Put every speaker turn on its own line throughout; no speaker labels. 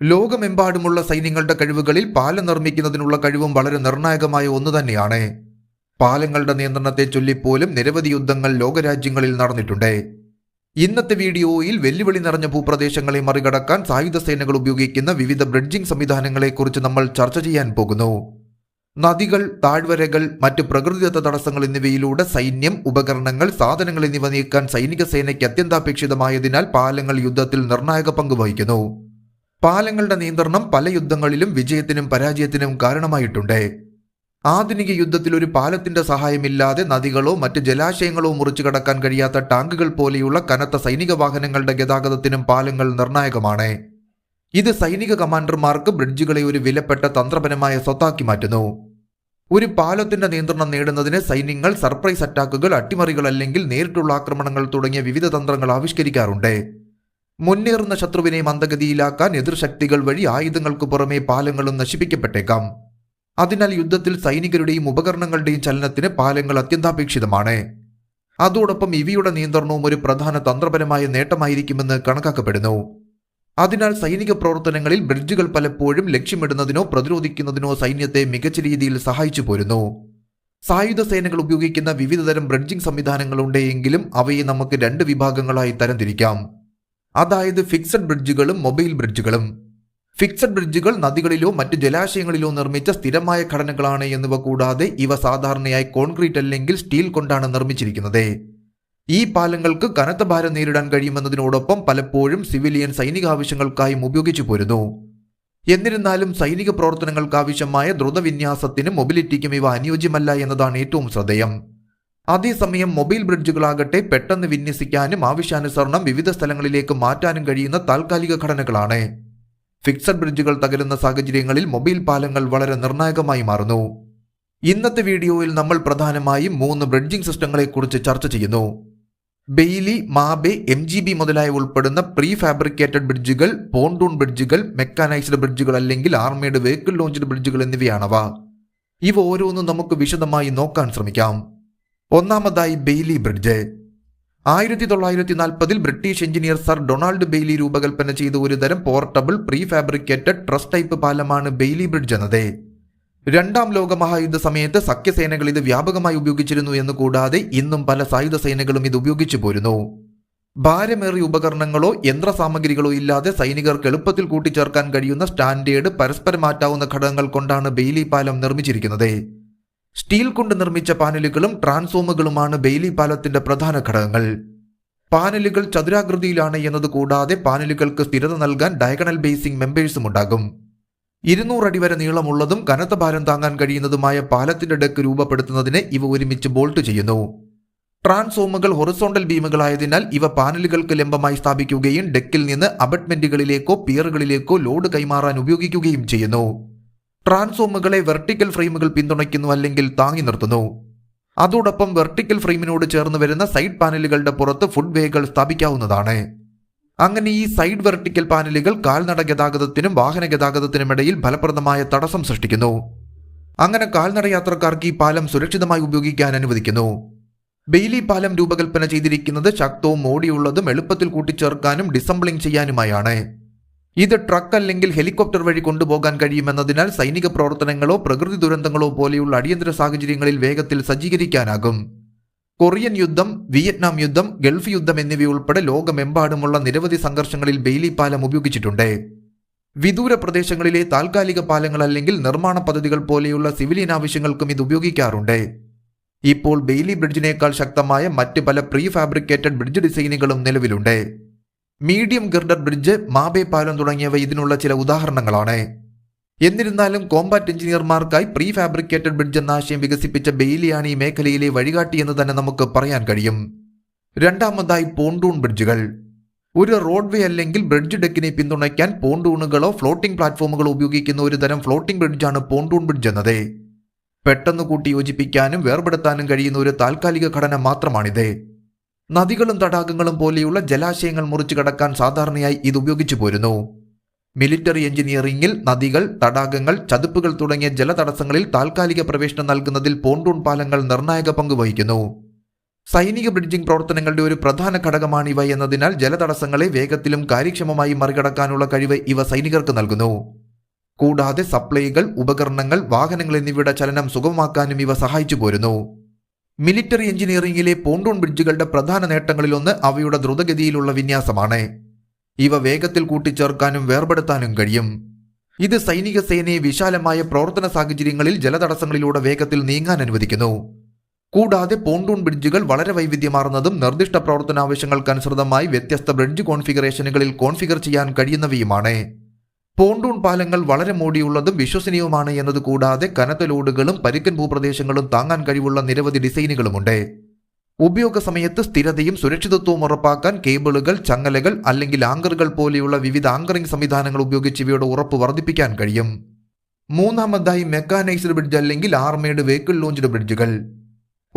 ലോകമെമ്പാടുമുള്ള സൈന്യങ്ങളുടെ കഴിവുകളിൽ പാലം നിർമ്മിക്കുന്നതിനുള്ള കഴിവും വളരെ നിർണായകമായ ഒന്നു തന്നെയാണ്. പാലങ്ങളുടെ നിയന്ത്രണത്തെ ചൊല്ലിപ്പോലും നിരവധി യുദ്ധങ്ങൾ ലോകരാജ്യങ്ങളിൽ നടന്നിട്ടുണ്ട്. ഇന്നത്തെ വീഡിയോയിൽ വെല്ലുവിളി നിറഞ്ഞ ഭൂപ്രദേശങ്ങളെ മറികടക്കാൻ സായുധ സേനകൾ ഉപയോഗിക്കുന്ന വിവിധ ബ്രിഡ്ജിംഗ് സംവിധാനങ്ങളെക്കുറിച്ച് നമ്മൾ ചർച്ച ചെയ്യാൻ പോകുന്നു. നദികൾ താഴ്വരകൾ മറ്റ് പ്രകൃതിദത്ത തടസ്സങ്ങൾ എന്നിവയിലൂടെ സൈന്യം ഉപകരണങ്ങൾ സാധനങ്ങൾ എന്നിവ നീക്കാൻ സൈനിക സേനയ്ക്ക് അത്യന്താപേക്ഷിതമായതിനാൽ പാലങ്ങൾ യുദ്ധത്തിൽ നിർണായക പങ്ക് വഹിക്കുന്നു. പാലങ്ങളുടെ നിയന്ത്രണം പല യുദ്ധങ്ങളിലും വിജയത്തിനും പരാജയത്തിനും കാരണമായിട്ടുണ്ട്. ആധുനിക യുദ്ധത്തിൽ ഒരു പാലത്തിന്റെ സഹായമില്ലാതെ നദികളോ മറ്റ് ജലാശയങ്ങളോ മുറിച്ചു കടക്കാൻ കഴിയാത്ത ടാങ്കുകൾ പോലെയുള്ള കനത്ത സൈനിക വാഹനങ്ങളുടെ ഗതാഗതത്തിനും പാലങ്ങൾ നിർണായകമാണ്. ഇത് സൈനിക കമാൻഡർമാർക്ക് ബ്രിഡ്ജുകളെ ഒരു വിലപ്പെട്ട തന്ത്രപരമായ സ്വത്താക്കി മാറ്റുന്നു. ഒരു പാലത്തിന്റെ നിയന്ത്രണം നേടുന്നതിന് സൈന്യങ്ങൾ സർപ്രൈസ് അറ്റാക്കുകൾ അട്ടിമറികൾ അല്ലെങ്കിൽ നേരിട്ടുള്ള ആക്രമണങ്ങൾ തുടങ്ങിയ വിവിധ തന്ത്രങ്ങൾ ആവിഷ്കരിക്കാറുണ്ട്. മുന്നേറുന്ന ശത്രുവിനെ മന്ദഗതിയിലാക്കാൻ എതിർശക്തികൾ വഴി ആയുധങ്ങൾക്കു പുറമെ പാലങ്ങളും നശിപ്പിക്കപ്പെട്ടേക്കാം. അതിനാൽ യുദ്ധത്തിൽ സൈനികരുടെയും ഉപകരണങ്ങളുടെയും ചലനത്തിന് പാലങ്ങൾ അത്യന്താപേക്ഷിതമാണ്. അതോടൊപ്പം ഇവയുടെ നിയന്ത്രണവും ഒരു പ്രധാന തന്ത്രപരമായ നേട്ടമായിരിക്കുമെന്ന് കണക്കാക്കപ്പെടുന്നു. അതിനാൽ സൈനിക പ്രവർത്തനങ്ങളിൽ ബ്രിഡ്ജുകൾ പലപ്പോഴും ലക്ഷ്യമിടുന്നതിനോ പ്രതിരോധിക്കുന്നതിനോ സൈന്യത്തെ മികച്ച രീതിയിൽ സഹായിച്ചു പോരുന്നു. സായുധ സേനകൾ ഉപയോഗിക്കുന്ന വിവിധതരം ബ്രിഡ്ജിംഗ് സംവിധാനങ്ങളുണ്ടെങ്കിലും അവയെ നമുക്ക് രണ്ട് വിഭാഗങ്ങളായി തരംതിരിക്കാം. അതായത് ഫിക്സഡ് ബ്രിഡ്ജുകളും മൊബൈൽ ബ്രിഡ്ജുകളും ഫിക്സഡ് ബ്രിഡ്ജുകൾ നദികളിലോ മറ്റു ജലാശയങ്ങളിലോ നിർമ്മിച്ച സ്ഥിരമായ ഘടനകളാണ് എന്നിവ കൂടാതെ ഇവ സാധാരണയായി കോൺക്രീറ്റ് അല്ലെങ്കിൽ സ്റ്റീൽ കൊണ്ടാണ് നിർമ്മിച്ചിരിക്കുന്നത്. ഈ പാലങ്ങൾക്ക് കനത്ത ഭാരം നേരിടാൻ കഴിയുമെന്നതിനോടൊപ്പം പലപ്പോഴും സിവിലിയൻ സൈനിക ആവശ്യങ്ങൾക്കായും ഉപയോഗിച്ചു പോരുന്നു. എന്നിരുന്നാലും സൈനിക പ്രവർത്തനങ്ങൾക്കാവശ്യമായ ദ്രുതവിന്യാസത്തിനും മൊബിലിറ്റിക്കും ഇവ അനുയോജ്യമല്ല എന്നതാണ് ഏറ്റവും ശ്രദ്ധേയം. അതേസമയം മൊബൈൽ ബ്രിഡ്ജുകളാകട്ടെ പെട്ടെന്ന് വിന്യസിക്കാനും ആവശ്യാനുസരണം വിവിധ സ്ഥലങ്ങളിലേക്ക് മാറ്റാനും കഴിയുന്ന താൽക്കാലിക ഘടനകളാണ്. ഫിക്സഡ് ബ്രിഡ്ജുകൾ തകരുന്ന സാഹചര്യങ്ങളിൽ മൊബൈൽ പാലങ്ങൾ വളരെ നിർണായകമായി മാറുന്നു. ഇന്നത്തെ വീഡിയോയിൽ നമ്മൾ പ്രധാനമായും മൂന്ന് ബ്രിഡ്ജിംഗ് സിസ്റ്റങ്ങളെ കുറിച്ച് ചർച്ച ചെയ്യുന്നു. Bailey Mabey M G B മുതലായ ഉൾപ്പെടുന്ന പ്രീ ഫാബ്രിക്കേറ്റഡ് ബ്രിഡ്ജുകൾ പോണ്ടൂൺ ബ്രിഡ്ജുകൾ മെക്കാനൈസ്ഡ് ബ്രിഡ്ജുകൾ അല്ലെങ്കിൽ ആർമേഡ് വെഹിക്കിൾ ലോഞ്ച്ഡ് ബ്രിഡ്ജുകൾ എന്നിവയാണവ. ഇവ ഓരോന്നും നമുക്ക് വിശദമായി നോക്കാൻ ശ്രമിക്കാം. ഒന്നാമതായി ബെയ്ലി ബ്രിഡ്ജ്. ആയിരത്തി തൊള്ളായിരത്തി നാൽപ്പതിൽ British engineer sir Donald Bailey രൂപകൽപ്പന ചെയ്ത ഒരു തരം portable prefabricated truss type പാലമാണ് ബെയ്ലി ബ്രിഡ്ജ് എന്നത്. രണ്ടാം ലോകമഹായുദ്ധ സമയത്ത് സഖ്യസേനകൾ ഇത് വ്യാപകമായി ഉപയോഗിച്ചിരുന്നു എന്ന് കൂടാതെ ഇന്നും പല സായുധ സേനകളും ഇത് ഉപയോഗിച്ചു പോരുന്നു. ഭാരമേറിയ ഉപകരണങ്ങളോ യന്ത്ര സാമഗ്രികളോ ഇല്ലാതെ സൈനികർക്ക് എളുപ്പത്തിൽ കൂട്ടിച്ചേർക്കാൻ കഴിയുന്ന സ്റ്റാൻഡേർഡ് പരസ്പരം മാറ്റാവുന്ന ഘടകങ്ങൾ കൊണ്ടാണ് ബെയ്ലി പാലം നിർമ്മിച്ചിരിക്കുന്നത്. സ്റ്റീൽ കൊണ്ട് നിർമ്മിച്ച പാനലുകളും ട്രാൻസ്ഫോമുകളുമാണ് ബെയിലി പാലത്തിന്റെ പ്രധാന ഘടകങ്ങൾ. പാനലുകൾ ചതുരാകൃതിയിലാണ് എന്നത് കൂടാതെ പാനലുകൾക്ക് സ്ഥിരത നൽകാൻ ഡയഗണൽ ബേസിംഗ് മെമ്പേഴ്സും ഉണ്ടാകും. ഇരുന്നൂറ് അടി വരെ നീളമുള്ളതും കനത്ത ഭാരം താങ്ങാൻ കഴിയുന്നതുമായ പാലത്തിന്റെ ഡെക്ക് രൂപപ്പെടുത്തുന്നതിന് ഇവ ഒരുമിച്ച് ബോൾട്ട് ചെയ്യുന്നു. ട്രാൻസ്ഫോമുകൾ ഹൊറിസോണ്ടൽ ബീമുകളായതിനാൽ ഇവ പാനലുകൾക്ക് ലംബമായി സ്ഥാപിക്കുകയും ഡെക്കിൽ നിന്ന് അബട്ട്മെന്റുകളിലേക്കോ പിയറുകളിലേക്കോ ലോഡ് കൈമാറാൻ ഉപയോഗിക്കുകയും ചെയ്യുന്നു. ട്രാൻസ്ഫോമുകളെ വെർട്ടിക്കൽ ഫ്രെയിമുകൾ പിന്തുണയ്ക്കുന്നു അല്ലെങ്കിൽ താങ്ങി നിർത്തുന്നു. അതോടൊപ്പം വെർട്ടിക്കൽ ഫ്രെയിമിനോട് ചേർന്ന് വരുന്ന സൈഡ് പാനലുകളുടെ പുറത്ത് ഫുഡ് വേകൾ സ്ഥാപിക്കാവുന്നതാണ്. അങ്ങനെ ഈ സൈഡ് വെർട്ടിക്കൽ പാനലുകൾ കാൽനട ഗതാഗതത്തിനും വാഹന ഗതാഗതത്തിനും ഇടയിൽ ഫലപ്രദമായ തടസ്സം സൃഷ്ടിക്കുന്നു. അങ്ങനെ കാൽനട യാത്രക്കാർക്ക് ഈ പാലം സുരക്ഷിതമായി ഉപയോഗിക്കാൻ അനുവദിക്കുന്നു. ബെയിലി പാലം രൂപകൽപ്പന ചെയ്തിരിക്കുന്നത് ശക്തവും മോടിയുള്ളതും എളുപ്പത്തിൽ കൂട്ടിച്ചേർക്കാനും ഡിസംബ്ലിംഗ് ചെയ്യാനുമായാണ്. ഇത് ട്രക്ക് അല്ലെങ്കിൽ ഹെലികോപ്റ്റർ വഴി കൊണ്ടുപോകാൻ കഴിയുമെന്നതിനാൽ സൈനിക പ്രവർത്തനങ്ങളോ പ്രകൃതി ദുരന്തങ്ങളോ പോലെയുള്ള അടിയന്തര സാഹചര്യങ്ങളിൽ വേഗത്തിൽ സജ്ജീകരിക്കാനാകും. കൊറിയൻ യുദ്ധം വിയറ്റ്നാം യുദ്ധം ഗൾഫ് യുദ്ധം എന്നിവയുൾപ്പെടെ ലോകമെമ്പാടുമുള്ള നിരവധി സംഘർഷങ്ങളിൽ ബെയിലി പാലം ഉപയോഗിച്ചിട്ടുണ്ട്. വിദൂര പ്രദേശങ്ങളിലെ താൽക്കാലിക പാലങ്ങൾ അല്ലെങ്കിൽ നിർമ്മാണ പദ്ധതികൾ പോലെയുള്ള സിവിലിയൻ ആവശ്യങ്ങൾക്കും ഇത് ഉപയോഗിക്കാറുണ്ട്. ഇപ്പോൾ ബെയിലി ബ്രിഡ്ജിനേക്കാൾ ശക്തമായ മറ്റ് പല പ്രീ ഫാബ്രിക്കേറ്റഡ് ബ്രിഡ്ജ് ഡിസൈനുകളും നിലവിലുണ്ട്. മീഡിയം ഗർഡർ ബ്രിഡ്ജ് മാബേ പാലം തുടങ്ങിയവ ഇതിനുള്ള ചില ഉദാഹരണങ്ങളാണ്. എന്നിരുന്നാലും കോമ്പാറ്റ് എഞ്ചിനീയർമാർക്കായി പ്രീ ഫാബ്രിക്കേറ്റഡ് ബ്രിഡ്ജ് എന്ന ആശയം വികസിപ്പിച്ച ബെയിലിയാണ് ഈ മേഖലയിലെ വഴികാട്ടി എന്ന് തന്നെ നമുക്ക് പറയാൻ കഴിയും. രണ്ടാമതായി പോണ്ടൂൺ ബ്രിഡ്ജുകൾ. ഒരു റോഡ്വേ അല്ലെങ്കിൽ ബ്രിഡ്ജ് ഡെക്കിനെ പിന്തുണയ്ക്കാൻ പോണ്ടൂണുകളോ ഫ്ലോട്ടിംഗ് പ്ലാറ്റ്ഫോമുകളോ ഉപയോഗിക്കുന്ന ഒരു തരം ഫ്ലോട്ടിംഗ് ബ്രിഡ്ജാണ് പോണ്ടൂൺ ബ്രിഡ്ജ് എന്നത്. പെട്ടെന്ന് കൂട്ടി യോജിപ്പിക്കാനും വേർപെടുത്താനും കഴിയുന്ന ഒരു താൽക്കാലിക ഘടന മാത്രമാണിത്. നദികളും തടാകങ്ങളും പോലെയുള്ള ജലാശയങ്ങൾ മുറിച്ചു കടക്കാൻ സാധാരണയായി ഇത് ഉപയോഗിച്ചു പോരുന്നു. മിലിറ്ററി എഞ്ചിനീയറിംഗിൽ നദികൾ തടാകങ്ങൾ ചതുപ്പുകൾ തുടങ്ങിയ ജലതടസ്സങ്ങളിൽ താൽക്കാലിക പ്രവേശനം നൽകുന്നതിൽ പോണ്ടൂൺ പാലങ്ങൾ നിർണായക പങ്ക് വഹിക്കുന്നു. സൈനിക ബ്രിഡ്ജിംഗ് പ്രവർത്തനങ്ങളുടെ ഒരു പ്രധാന ഘടകമാണ് ഇവ എന്നതിനാൽ ജലതടസ്സങ്ങളെ വേഗത്തിലും കാര്യക്ഷമമായി മറികടക്കാനുള്ള കഴിവ് ഇവ സൈനികർക്ക് നൽകുന്നു. കൂടാതെ സപ്ലൈകൾ ഉപകരണങ്ങൾ വാഹനങ്ങൾ എന്നിവയുടെ ചലനം സുഗമമാക്കാനും ഇവ സഹായിച്ചു പോരുന്നു. മിലിറ്ററി എഞ്ചിനീയറിംഗിലെ പോണ്ടൂൺ ബ്രിഡ്ജുകളുടെ പ്രധാന നേട്ടങ്ങളിലൊന്ന് അവയുടെ ദ്രുതഗതിയിലുള്ള വിന്യാസമാണ്. ഇവ വേഗത്തിൽ കൂട്ടിച്ചേർക്കാനും വേർപെടുത്താനും കഴിയും. ഇത് സൈനിക സേനയെ വിശാലമായ പ്രവർത്തന സാഹചര്യങ്ങളിൽ ജലതടസ്സങ്ങളിലൂടെ വേഗത്തിൽ നീങ്ങാൻ അനുവദിക്കുന്നു. കൂടാതെ പോണ്ടൂൺ ബ്രിഡ്ജുകൾ വളരെ വൈവിധ്യമാർന്നതും നിർദ്ദിഷ്ട പ്രവർത്തനാവശ്യങ്ങൾക്കനുസൃതമായി വ്യത്യസ്ത ബ്രിഡ്ജ് കോൺഫിഗറേഷനുകളിൽ കോൺഫിഗർ ചെയ്യാൻ കഴിയുന്നവയുമാണ്. പോണ്ടൂൺ പാലങ്ങൾ വളരെ മോടിയുള്ളതും വിശ്വസനീയവുമാണ് എന്നത് കൂടാതെ കനത്ത ലോഡുകളും പരുക്കൻ ഭൂപ്രദേശങ്ങളും താങ്ങാൻ കഴിവുള്ള നിരവധി ഡിസൈനുകളുമുണ്ട്. ഉപയോഗ സമയത്ത് സ്ഥിരതയും സുരക്ഷിതത്വവും ഉറപ്പാക്കാൻ കേബിളുകൾ ചങ്ങലകൾ അല്ലെങ്കിൽ ആങ്കറുകൾ പോലെയുള്ള വിവിധ ആങ്കറിംഗ് സംവിധാനങ്ങൾ ഉപയോഗിച്ച് ഇവയുടെ ഉറപ്പ് വർദ്ധിപ്പിക്കാൻ കഴിയും. മൂന്നാമതായി മെക്കാനൈസ്ഡ് ബ്രിഡ്ജ് അല്ലെങ്കിൽ ആർമേഡ് വെഹിക്കിൾ ലോഞ്ച്ഡ് ബ്രിഡ്ജുകൾ.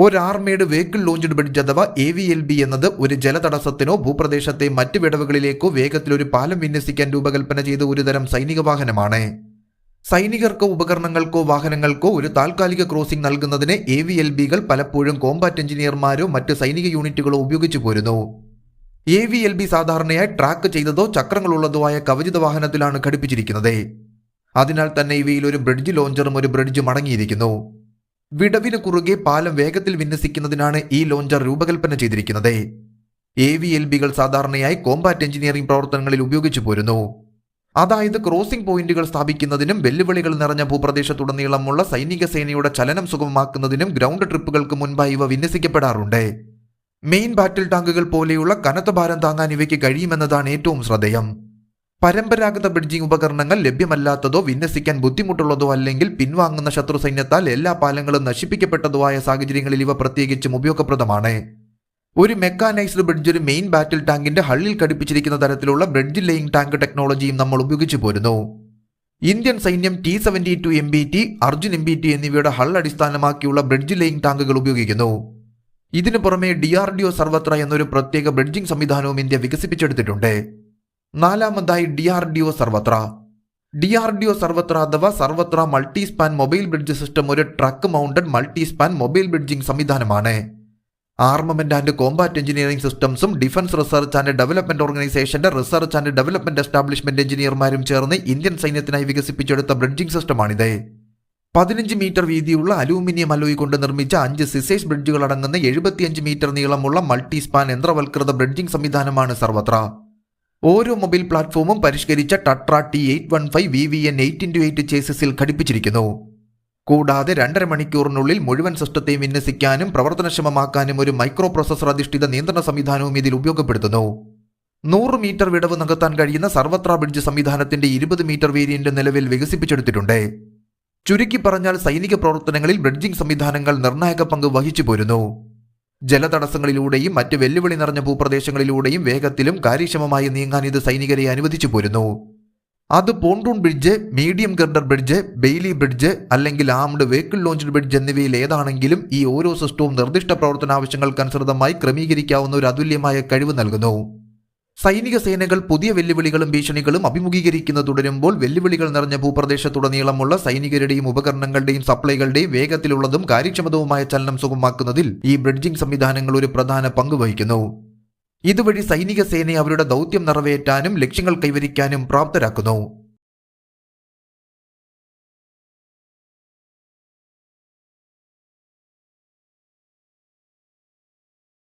ഒരു ആർമേഡ് വെഹിക്കിൾ ലോഞ്ച്ഡ് ബ്രിഡ്ജ് അഥവാ എ വി എൽ ബി എന്നത് ഒരു ജലതടസ്സത്തിനോ ഭൂപ്രദേശത്തെ മറ്റു വിടവുകളിലേക്കോ വേഗത്തിൽ ഒരു പാലം വിന്യസിക്കാൻ രൂപകൽപ്പന ചെയ്ത ഒരുതരം സൈനിക വാഹനമാണ്. സൈനികർക്കോ ഉപകരണങ്ങൾക്കോ വാഹനങ്ങൾക്കോ ഒരു താൽക്കാലിക ക്രോസിംഗ് നൽകുന്നതിന് എ വി എൽ ബികൾ പലപ്പോഴും കോമ്പാറ്റ് എഞ്ചിനീയർമാരോ മറ്റ് സൈനിക യൂണിറ്റുകളോ ഉപയോഗിച്ചു പോരുന്നു. എ വി എൽ ബി സാധാരണയായി ട്രാക്ക് ചെയ്തതോ ചക്രങ്ങളുള്ളതോ ആയ കവചിത വാഹനത്തിലാണ് ഘടിപ്പിച്ചിരിക്കുന്നത്. അതിനാൽ തന്നെ ഇവയിൽ ഒരു ബ്രിഡ്ജ് ലോഞ്ചറും ഒരു ബ്രിഡ്ജും അടങ്ങിയിരിക്കുന്നു. വിടവിന് കുറുകെ പാലം വേഗത്തിൽ വിന്യസിക്കുന്നതിനാണ് ഈ ലോഞ്ചർ രൂപകൽപ്പന ചെയ്തിരിക്കുന്നത്. എ വി എൽ ബികൾ സാധാരണയായി കോമ്പാറ്റ് എഞ്ചിനീയറിംഗ് പ്രവർത്തനങ്ങളിൽ ഉപയോഗിച്ചു പോരുന്നു. അതായത് ക്രോസിംഗ് പോയിന്റുകൾ സ്ഥാപിക്കുന്നതിനും വെല്ലുവിളികൾ നിറഞ്ഞ ഭൂപ്രദേശത്തുടനീളമുള്ള സൈനിക സേനയുടെ ചലനം സുഗമമാക്കുന്നതിനും ഗ്രൗണ്ട് ട്രിപ്പുകൾക്ക് മുൻപായി ഇവ വിന്യസിക്കപ്പെടാറുണ്ട്. മെയിൻ ബാറ്റിൽ ടാങ്കുകൾ പോലെയുള്ള കനത്ത ഭാരം താങ്ങാൻ ഇവയ്ക്ക് കഴിയുമെന്നതാണ് ഏറ്റവും ശ്രദ്ധേയം. പരമ്പരാഗത ബ്രിഡ്ജിംഗ് ഉപകരണങ്ങൾ ലഭ്യമല്ലാത്തതോ വിന്യസിക്കാൻ ബുദ്ധിമുട്ടുള്ളതോ അല്ലെങ്കിൽ പിൻവാങ്ങുന്ന ശത്രു സൈന്യത്താൽ എല്ലാ പാലങ്ങളും നശിപ്പിക്കപ്പെട്ടതോ ആയ സാഹചര്യങ്ങളിൽ ഇവ പ്രത്യേകിച്ചും ഉപയോഗപ്രദമാണ്. ഒരു മെക്കാനൈസ്ഡ് ബ്രിഡ്ജ് ഒരു മെയിൻ ബാറ്റിൽ ടാങ്കിന്റെ ഹള്ളിൽ ഘടിപ്പിച്ചിരിക്കുന്ന തരത്തിലുള്ള ബ്രിഡ്ജ് ലേയിങ് ടാങ്ക് ടെക്നോളജിയും നമ്മൾ ഉപയോഗിച്ചു പോരുന്നു. ഇന്ത്യൻ സൈന്യം T seventy two M B T Arjun M B T എന്നിവയുടെ ഹൾ അടിസ്ഥാനമാക്കിയുള്ള ബ്രിഡ്ജ് ലേയിങ് ടാങ്കുകൾ ഉപയോഗിക്കുന്നു. ഇതിനു പുറമെ ഡി ആർ ഡി ഒ സർവത്ര എന്നൊരു പ്രത്യേക ബ്രിഡ്ജിംഗ് സംവിധാനവും ഇന്ത്യ വികസിപ്പിച്ചെടുത്തിട്ടുണ്ട്. നാലാമതായി D R D O Sarvatra. D R D O Sarvatra അഥവാ Sarvatra multi span mobile bridge system ഒരു truck mounted multi span mobile bridging സംവിധാനമാണ്. ആർമമെന്റ് ആൻഡ് കോമ്പാറ്റ് എഞ്ചിനീയറിംഗ് സിസ്റ്റംസും ഡിഫൻസ് റിസർച്ച് ആൻഡ് ഡെവലപ്മെന്റ് ഓർഗനൈസേഷന്റെ research and development establishment എഞ്ചിനീയർമാരും ചേർന്ന് Indian സൈന്യത്തിനായി വികസിപ്പിച്ചെടുത്ത bridging സിസ്റ്റമാണിത് പതിനഞ്ച് metre വീതിയുള്ള അലൂമിനിയം അലോയ് കൊണ്ട് നിർമ്മിച്ച അഞ്ച് സിസേസ് ബ്രിഡ്ജുകൾ അടങ്ങുന്ന എഴുപത്തിയഞ്ച് മീറ്റർ നീളമുള്ള മൾട്ടി സ്പാൻ യന്ത്രവൽകൃത ബ്രിഡ്ജിംഗ് സംവിധാനമാണ് സർവത്ര. ഓരോ മൊബൈൽ പ്ലാറ്റ്ഫോമും പരിഷ്കരിച്ച Tatra T eight one five V V N eight into eight ചേസസിൽ ഘടിപ്പിച്ചിരിക്കുന്നു. കൂടാതെ രണ്ടര മണിക്കൂറിനുള്ളിൽ മുഴുവൻ സിസ്റ്റത്തെയും വിന്യസിക്കാനും പ്രവർത്തനക്ഷമമാക്കാനും ഒരു മൈക്രോ പ്രോസസർ അധിഷ്ഠിത നിയന്ത്രണ സംവിധാനവും ഇതിൽ ഉപയോഗപ്പെടുത്തുന്നു. നൂറ് മീറ്റർ വിടവ് നികത്താൻ കഴിയുന്ന സർവത്ര ബ്രിഡ്ജ് സംവിധാനത്തിന്റെ ഇരുപത് മീറ്റർ വേരിയന്റ് നിലവിൽ വികസിപ്പിച്ചെടുത്തിട്ടുണ്ട്. ചുരുക്കി പറഞ്ഞാൽ സൈനിക പ്രവർത്തനങ്ങളിൽ ബ്രിഡ്ജിംഗ് സംവിധാനങ്ങൾ നിർണായക പങ്ക് വഹിച്ചു പോരുന്നു ജലതടസ്സങ്ങളിലൂടെയും മറ്റ് വെല്ലുവിളി നിറഞ്ഞ ഭൂപ്രദേശങ്ങളിലൂടെയും വേഗത്തിലും കാര്യക്ഷമമായി നീങ്ങാൻ ഇത് സൈനികരെ അനുവദിച്ചു പോരുന്നു. അത് pontoon bridge medium girder bridge Bailey bridge അല്ലെങ്കിൽ ആംഡ് വെഹിക്കിൾ ലോഞ്ച്ഡ് ബ്രിഡ്ജ് എന്നിവയിൽ ഏതാണെങ്കിലും ഈ ഓരോ സിസ്റ്റവും നിർദ്ദിഷ്ട പ്രവർത്തനാവശ്യങ്ങൾക്കനുസൃതമായി ക്രമീകരിക്കാവുന്ന ഒരു അതുല്യമായ കഴിവ് നൽകുന്നു. സൈനിക സേനകൾ പുതിയ വെല്ലുവിളികളും ഭീഷണികളും അഭിമുഖീകരിക്കുന്നത് തുടരുമ്പോൾ വെല്ലുവിളികൾ നിറഞ്ഞ ഭൂപ്രദേശത്തുടനീളമുള്ള സൈനികരുടെയും ഉപകരണങ്ങളുടെയും സപ്ലൈകളുടെയും വേഗത്തിലുള്ളതും കാര്യക്ഷമതവുമായ ചലനം സുഗമമാക്കുന്നതിൽ ഈ ബ്രിഡ്ജിംഗ് സംവിധാനങ്ങൾ ഒരു പ്രധാന പങ്ക് വഹിക്കുന്നു. ഇതുവഴി സൈനിക സേനയെ അവരുടെ ദൗത്യം നിറവേറ്റാനും ലക്ഷ്യങ്ങൾ കൈവരിക്കാനും പ്രാപ്തരാക്കുന്നു.